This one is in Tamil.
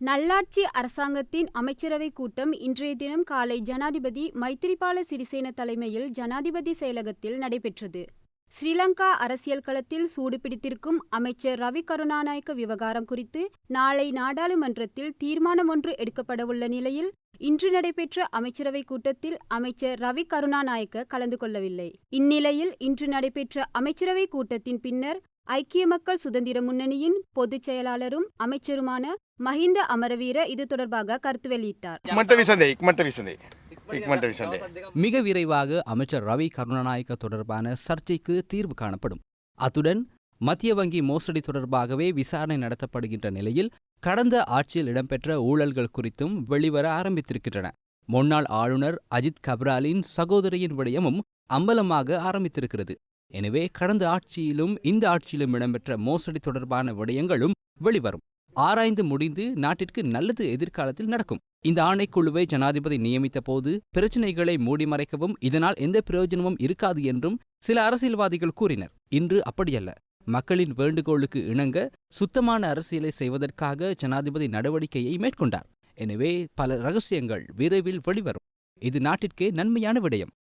நல்லாட்சி அரசாங்கத்தின் அமைச்சரவைக் கூட்டம் இன்றைய தினம் காலை ஜனாதிபதி மைத்திரிபால சிறிசேன தலைமையில் ஜனாதிபதி செயலகத்தில் நடைபெற்றது. ஸ்ரீலங்கா அரசியல் களத்தில் சூடுபிடித்திருக்கும் அமைச்சர் ரவி கருணாநாயக்க விவகாரம் குறித்து நாளை நாடாளுமன்றத்தில் தீர்மானம் ஒன்று எடுக்கப்படவுள்ள நிலையில் இன்று நடைபெற்ற அமைச்சரவை கூட்டத்தில் அமைச்சர் ரவி கருணாநாயக்க கலந்து கொள்ளவில்லை. இந்நிலையில் இன்று நடைபெற்ற அமைச்சரவை கூட்டத்தின் பின்னர் ஐக்கிய மக்கள் சுதந்திர முன்னணியின் பொதுச் செயலாளரும் அமைச்சருமான மஹிந்த அமரவீர இது தொடர்பாக கருத்து வெளியிட்டார். மிக விரைவாக அமைச்சர் ரவி கருணாநாயக்க தொடர்பான சர்ச்சைக்கு தீர்வு காணப்படும். அத்துடன் மத்திய வங்கி மோசடி தொடர்பாகவே விசாரணை நடத்தப்படுகின்ற நிலையில் கடந்த ஆட்சியில் இடம்பெற்ற ஊழல்கள் குறித்தும் வெளிவர ஆரம்பித்திருக்கின்றன. முன்னாள் ஆளுநர் அஜித் கப்ராலின் சகோதரியின் விடயமும் அம்பலமாக ஆரம்பித்திருக்கிறது. எனவே கடந்த ஆட்சியிலும் இந்த ஆட்சியிலும் இடம்பெற்ற மோசடி தொடர்பான விடயங்களும் வெளிவரும். ஆராய்ந்து முடிந்து நாட்டிற்கு நல்லது எதிர்காலத்தில் நடக்கும். இந்த ஆணைக்குழுவை ஜனாதிபதி நியமித்த போது பிரச்சினைகளை மூடிமறைக்கவும் இதனால் எந்த பிரயோஜனமும் இருக்காது என்றும் சில அரசியல்வாதிகள் கூறினர். இன்று அப்படியல்ல. மக்களின் வேண்டுகோளுக்கு இணங்க சுத்தமான அரசியலை செய்வதற்காக ஜனாதிபதி நடவடிக்கையை மேற்கொண்டார். எனவே பல ரகசியங்கள் விரைவில் வெளிவரும். இது நாட்டிற்கே நன்மையான விடயம்.